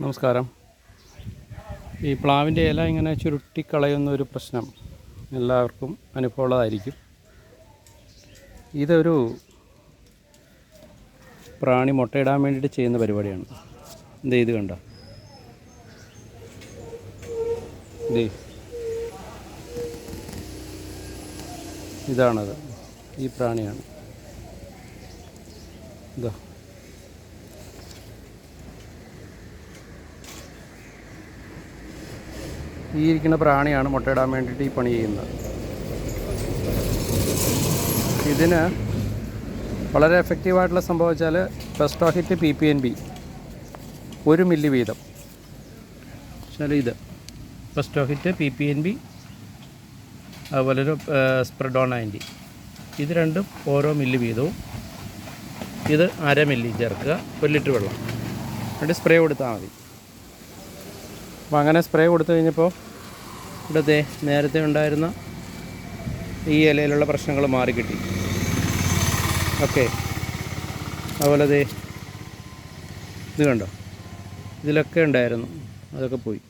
നമസ്കാരം. ഈ പ്ലാവിന്റെ ഇല ഇങ്ങനെ ചുരുട്ടിക്കളയുന്ന ഒരു പ്രശ്നം എല്ലാവർക്കും അനുഭവമുള്ളതായിരിക്കും. ഇതൊരു പ്രാണി മുട്ടയിടാൻ വേണ്ടിയിട്ട് ചെയ്യുന്ന പരിപാടിയാണ്. ഇത് ഇത് കണ്ട? ഇത് ഇതാണത്. ഈ പ്രാണിയാണ്. ഇതാ ഈ ഇരിക്കുന്ന പ്രാണിയാണ് മുട്ടയിടാൻ വേണ്ടിയിട്ട് ഈ പണി ചെയ്യുന്നത്. ഇതിന് വളരെ എഫക്റ്റീവായിട്ടുള്ള സംഭവം വെച്ചാൽ ഫെസ്റ്റോഹിറ്റ് പി പി എൻ ബി ഒരു മില്ലി വീതം. വെച്ചാൽ ഇത്. ഫെസ്റ്റോഹിറ്റ് പി പി എൻ ബി അതുപോലെ ഒരു സ്പ്രെഡോൺ ആന്റി ഇത് രണ്ടും ഓരോ മില്ലി വീതവും. ഇത് അര മില്ലി ചേർക്കുക. ഒരു ലിറ്റർ വെള്ളം. എന്നിട്ട് സ്പ്രേ കൊടുത്താൽ മതി. അപ്പോൾ അങ്ങനെ സ്പ്രേ കൊടുത്തു കഴിഞ്ഞപ്പോൾ ഇവിടുത്തെ നേരത്തെ ഉണ്ടായിരുന്ന ഈ ഇലയിലുള്ള പ്രശ്നങ്ങൾ മാറിക്കിട്ടി ഓക്കെ. അതുപോലെ ദേ ഇത് കണ്ടോ? ഇതിലൊക്കെ ഉണ്ടായിരുന്നു. അതൊക്കെ പോയി.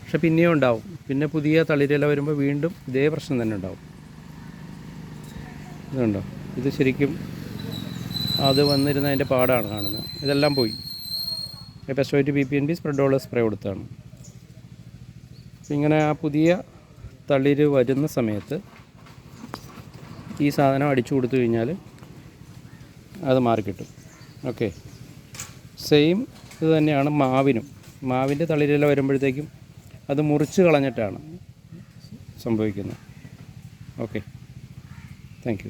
പക്ഷെ പിന്നെയും ഉണ്ടാവും. പിന്നെ പുതിയ തളിരില വരുമ്പോൾ വീണ്ടും ഇതേ പ്രശ്നം തന്നെ ഉണ്ടാവും. ഇതുണ്ടോ ഇത് ശരിക്കും അത് വന്നിരുന്ന അതിന്റെ പാടാണ് കാണുന്നത്. ഇതെല്ലാം പോയി. പെസ്റ്റോയിറ്റ് ബി പി എൻ ബി സ്പ്രെഡോൾ സ്പ്രേ കൊടുത്താണ്. ഇങ്ങനെ ആ പുതിയ തളിര് വരുന്ന സമയത്ത് ഈ സാധനം അടിച്ചു കൊടുത്തു കഴിഞ്ഞാൽ അത് മാറിക്കിട്ടും ഓക്കെ സെയിം ഇത് തന്നെയാണ് മാവിനും. മാവിന്റെ തളിരില വരുമ്പോഴത്തേക്കും അത് മുറിച്ച് കളഞ്ഞിട്ടാണ് സംഭവിക്കുന്നത്. Okay thank